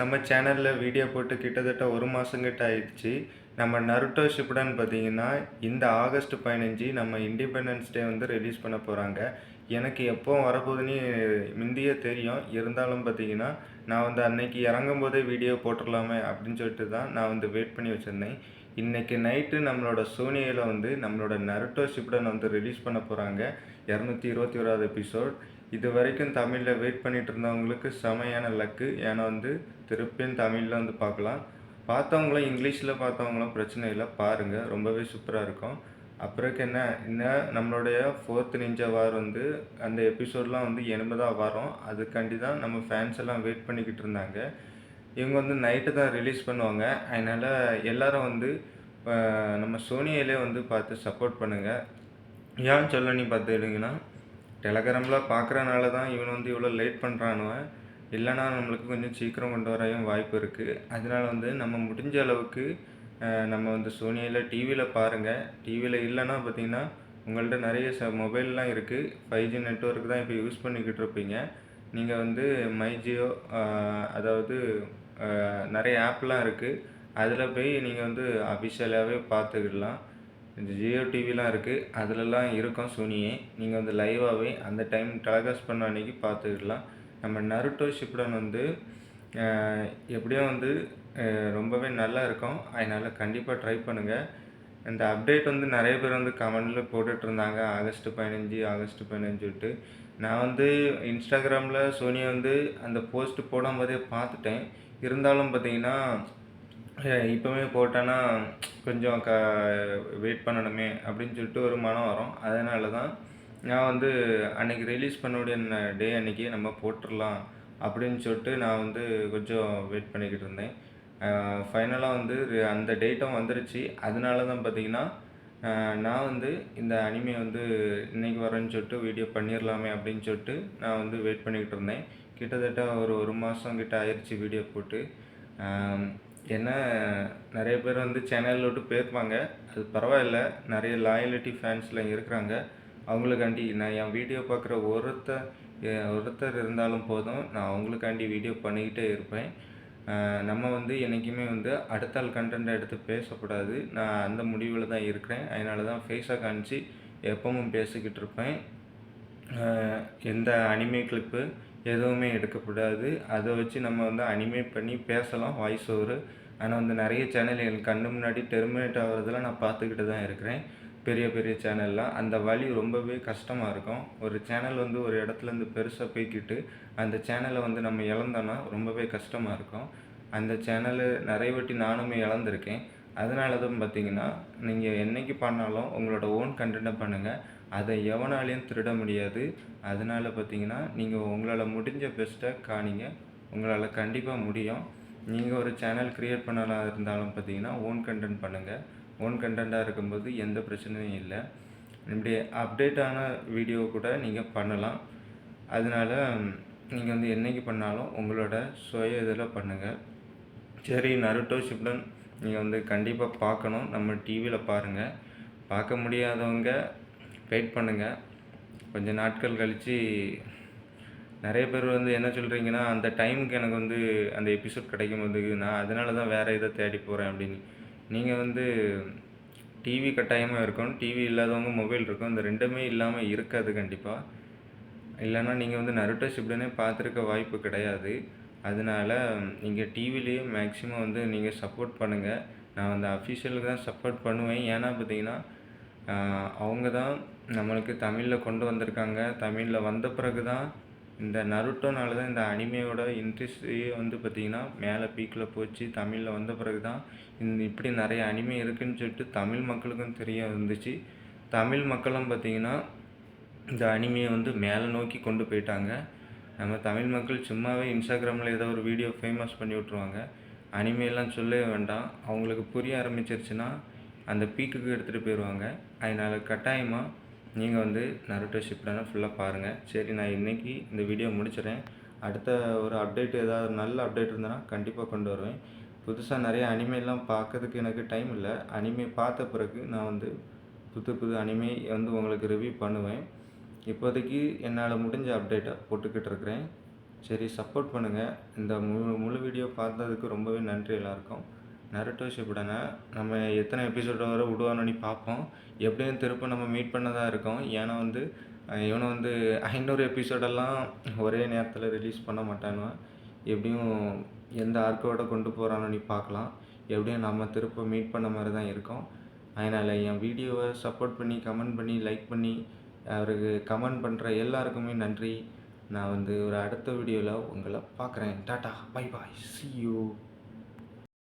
நம்ம சேனலில் வீடியோ போட்டு கிட்டத்தட்ட ஒரு மாதங்கிட்ட ஆயிடுச்சு. நம்ம நருட்டோ ஷிப்டன் பார்த்தீங்கன்னா இந்த ஆகஸ்ட் பதினஞ்சு நம்ம இண்டிபெண்டன்ஸ் டே வந்து ரிலீஸ் பண்ண போகிறாங்க எனக்கு எப்போ வரப்போகுதுன்னு முந்தியே தெரியும். இருந்தாலும் பார்த்தீங்கன்னா நான் வந்து அன்னைக்கு இறங்கும் போதே வீடியோ போட்டுடலாமே அப்படின்னு சொல்லிட்டு தான் நான் வந்து வெயிட் பண்ணி வச்சுருந்தேன். இன்றைக்கி நைட்டு நம்மளோட சோனியில் வந்து நம்மளோட நருட்டோ ஷிப்டன் வந்து ரிலீஸ் பண்ண போகிறாங்க இரநூத்தி இருபத்தி ஓராவது எபிசோட் இது வரைக்கும் தமிழில் வெயிட் பண்ணிகிட்டு இருந்தவங்களுக்கு செமையான லக்கு ஏன்னா வந்து திருப்பியும் தமிழில் வந்து பார்க்கலாம். பார்த்தவங்களும் இங்கிலீஷில் பார்த்தவங்களும் பிரச்சனை இல்லை. பாருங்கள் ரொம்பவே சூப்பராக இருக்கும். அப்புறக்கு என்ன? இன்னும் நம்மளுடைய ஃபோர்த் நிஞ்சா வார் வந்து அந்த எபிசோட்லாம் வந்து எண்பதாக வரும். அதுக்காண்டி தான் நம்ம ஃபேன்ஸ் எல்லாம் வெயிட் பண்ணிக்கிட்டு இருந்தாங்க. இவங்க வந்து நைட்டு தான் ரிலீஸ் பண்ணுவாங்க. அதனால் எல்லாரும் வந்து நம்ம சோனியிலே வந்து பார்த்து சப்போர்ட் பண்ணுங்கள் ஏன் சொல்ல நீ பார்த்துக்கிட்டிங்கன்னா டெலகிராமில் பார்க்குறனால தான் இவன் வந்து இவ்வளோ லேட் பண்ணுறானுவன் இல்லைனா நம்மளுக்கு கொஞ்சம் சீக்கிரம் கொண்டு வரையும் வாய்ப்பு இருக்குது அதனால வந்து நம்ம முடிஞ்ச அளவுக்கு நம்ம வந்து சோனியில் டிவியில் பாருங்கள் டிவியில் இல்லைன்னா பார்த்தீங்கன்னா உங்கள்கிட்ட நிறைய ச மொபைல்லாம் இருக்குது ஃபைவ் ஜி நெட்ஒர்க் தான் இப்போ யூஸ் பண்ணிக்கிட்டு இருப்பீங்க. நீங்கள் வந்து மை ஜியோ அதாவது நிறைய ஆப்லாம் இருக்குது அதில் போய் நீங்கள் வந்து அஃபிஷியலாகவே பார்த்துக்கிடலாம். ஜியோ டிவிலாம் இருக்குது அதிலலாம் இருக்கும் சோனியே. நீங்கள் வந்து லைவாகவே அந்த டைம் டெலகாஸ்ட் பண்ண அன்னைக்கு பார்த்துக்கிடலாம் நம்ம நருட்டோ ஷிப்டன் வந்து எப்படியோ எப்படியும் வந்து ரொம்பவே நல்லா இருக்கும். அதனால் கண்டிப்பாக ட்ரை பண்ணுங்கள் இந்த அப்டேட் வந்து நிறைய பேர் வந்து கமெண்டில் போட்டுட்டு இருந்தாங்க ஆகஸ்ட் பதினஞ்சு ஆகஸ்ட் பதினஞ்சுட்டு நான் வந்து இன்ஸ்டாகிராமில் சோனியை வந்து அந்த போஸ்ட் போடும்போதே பார்த்துட்டேன். இருந்தாலும் பார்த்தீங்கன்னா இப்போவே போட்டேன்னா கொஞ்சம் க வெயிட் பண்ணணுமே அப்படின்னு சொல்லிட்டு ஒரு மனம் வரும். அதனால தான் நான் வந்து அன்னைக்கு ரிலீஸ் பண்ணக்கூடிய டே அன்னைக்கு நம்ம போட்டுடலாம் அப்படின்னு சொல்லிட்டு நான் வந்து கொஞ்சம் வெயிட் பண்ணிக்கிட்டு இருந்தேன். ஃபைனலாக வந்து அந்த டேட்டும் வந்துருச்சு. அதனால தான் பார்த்தீங்கன்னா நான் வந்து இந்த அனிமே வந்து இன்றைக்கி வரேன்னு சொல்லிட்டு வீடியோ பண்ணிடலாமே அப்படின்னு சொல்லிட்டு நான் வந்து வெயிட் பண்ணிக்கிட்டு இருந்தேன். கிட்டத்தட்ட ஒரு ஒரு மாதம் கிட்ட ஆயிடுச்சு வீடியோ போட்டு. ஏன்னா நிறைய பேர் வந்து சேனலில் விட்டு போயிருப்பாங்க. அது பரவாயில்ல. நிறைய லாயலிட்டி ஃபேன்ஸ்லாம் இருக்கிறாங்க. அவங்களுக்காண்டி நான் என் வீடியோ பார்க்குற ஒருத்தர் ஒருத்தர் இருந்தாலும் போதும். நான் அவங்களுக்காண்டி வீடியோ பண்ணிக்கிட்டே இருப்பேன். நம்ம வந்து என்றைக்குமே வந்து அடுத்த ஆள் கண்டென்ட் எடுத்து பேசக்கூடாது. நான் அந்த முடிவில் தான் இருக்கிறேன். அதனால தான் ஃபேஸாக காமிச்சு எப்பவும் பேசிக்கிட்டு இருப்பேன். எந்த அனிமே கிளிப்பு எதுவுமே எடுக்கக்கூடாது அதை வச்சு நம்ம வந்து அனிமேட் பண்ணி பேசலாம். வாய்ஸ் ஓவர் ஆனால் வந்து நிறைய சேனல் என் கண்ணு முன்னாடி டெர்மினேட் ஆகிறதெல்லாம் நான் பார்த்துக்கிட்டு தான் இருக்கிறேன். பெரிய பெரிய சேனல்லாம் அந்த வழி ரொம்பவே கஷ்டமாக இருக்கும். ஒரு சேனல் வந்து ஒரு இடத்துலேருந்து பெருசாக போய்க்கிட்டு அந்த சேனலை வந்து நம்ம இழந்தோன்னா ரொம்பவே கஷ்டமாக இருக்கும். அந்த சேனலு நிறைய வாட்டி நானுமே இழந்திருக்கேன். அதனால தான் பார்த்தீங்கன்னா நீங்கள் என்னைக்கு பண்ணாலும் உங்களோட ஓன் கண்டென்ட்டை பண்ணுங்கள் அதை எவனாலையும் திருட முடியாது. அதனால பார்த்தீங்கன்னா நீங்கள் உங்களால் முடிஞ்ச பெஸ்ட்டை காணிங்க. உங்களால் கண்டிப்பாக முடியும். நீங்கள் ஒரு சேனல் க்ரியேட் பண்ணலாம் இருந்தாலும் பார்த்தீங்கன்னா ஓன் கண்டென்ட் பண்ணுங்கள் ஓன் கண்டென்ட்டாக இருக்கும்போது எந்த பிரச்சனையும் இல்லை. இப்படி அப்டேட்டான வீடியோ கூட நீங்கள் பண்ணலாம். அதனால நீங்கள் வந்து என்றைக்கு பண்ணாலும் உங்களோட சுய இதில் பண்ணுங்கள் சரி நருட்டோ ஷிப்டன் நீங்கள் வந்து கண்டிப்பாக பார்க்கணும். நம்ம டிவியில் பாருங்கள் பார்க்க முடியாதவங்க வெயிட் பண்ணுங்கள் கொஞ்ச நாட்கள் கழித்து நிறைய பேர் வந்து என்ன சொல்கிறீங்கன்னா அந்த டைமுக்கு எனக்கு வந்து அந்த எபிசோட் கிடைக்கும் போது நான் அதனால தான் வேறு இதை தேடி போகிறேன் அப்படின்னு. நீங்கள் வந்து டிவி கட்டாயமாக இருக்கும் டிவி இல்லாதவங்க மொபைல் இருக்கும். இந்த ரெண்டுமே இல்லாமல் இருக்காது கண்டிப்பாக இல்லைன்னா நீங்கள் வந்து நருட்டோ ஷிப்டனே பார்த்துருக்க வாய்ப்பு கிடையாது. அதனால நீங்கள் டிவிலேயே மேக்ஸிமம் வந்து நீங்கள் சப்போர்ட் பண்ணுங்கள் நான் வந்து அஃபிஷியலுக்கு தான் சப்போர்ட் பண்ணுவேன். ஏன்னா பார்த்தீங்கன்னா அவங்க தான் நம்மளுக்கு தமிழில் கொண்டு வந்திருக்காங்க. தமிழில் வந்த பிறகு தான் இந்த நருட்டோனால தான் இந்த அனிமையோட இன்ட்ரெஸ்டே வந்து பார்த்திங்கன்னா மேலே பீக்கில் போச்சு. தமிழில் வந்த பிறகு தான் இந்த இப்படி நிறைய அனிமை இருக்குதுன்னு சொல்லிட்டு தமிழ் மக்களுக்கும் தெரிய வந்துச்சு. தமிழ் மக்களும் பார்த்திங்கன்னா இந்த அனிமையை வந்து மேலே நோக்கி கொண்டு போயிட்டாங்க. நம்ம தமிழ் மக்கள் சும்மாவே இன்ஸ்டாகிராமில் ஏதோ ஒரு வீடியோ ஃபேமஸ் பண்ணி விட்ருவாங்க அனிமையெல்லாம் சொல்லவே வேண்டாம். அவங்களுக்கு புரிய ஆரம்பிச்சிருச்சுன்னா அந்த பீக்குக்கு எடுத்துகிட்டு போயிடுவாங்க அதனால் கட்டாயமாக நீங்கள் வந்து நருட்டோ ஷிப்டானா ஃபுல்லாக பாருங்கள் சரி நான் இன்றைக்கி இந்த வீடியோ முடிச்சிடுறேன். அடுத்த ஒரு அப்டேட் ஏதாவது நல்ல அப்டேட் இருந்ததுன்னா கண்டிப்பாக கொண்டு வருவேன். புதுசாக நிறைய அனிமைலாம் பார்க்கறதுக்கு எனக்கு டைம் இல்லை. அனிமே பார்த்த பிறகு நான் வந்து புது புது அனிமே வந்து உங்களுக்கு ரிவ்யூ பண்ணுவேன். இப்போதைக்கு என்னால் முடிஞ்ச அப்டேட்டை போட்டுக்கிட்டு இருக்கிறேன். சரி சப்போர்ட் பண்ணுங்கள் இந்த முழு முழு வீடியோ பார்த்ததுக்கு ரொம்பவே நன்றி எல்லாருக்கும். நருட்டோ ஷிப்புடனை நம்ம எத்தனை எபிசோட வர விடுவானு பார்ப்போம். எப்படியும் திருப்ப நம்ம மீட் பண்ணதாக இருக்கோம். ஏன்னா வந்து இவனை வந்து ஐநூறு எபிசோடெல்லாம் ஒரே நேரத்தில் ரிலீஸ் பண்ண மாட்டானுவான் எப்படியும் எந்த ஆர்க்கோட கொண்டு போகிறானோ பார்க்கலாம். எப்படியும் நம்ம திருப்ப மீட் பண்ண மாதிரி தான் இருக்கோம். அதனால் என் வீடியோவை சப்போர்ட் பண்ணி கமெண்ட் பண்ணி லைக் பண்ணி அவருக்கு கமெண்ட் பண்ணுற எல்லாருக்குமே நன்றி. நான் வந்து ஒரு அடுத்த வீடியோவில் உங்களை பார்க்குறேன். Tata bye bye see you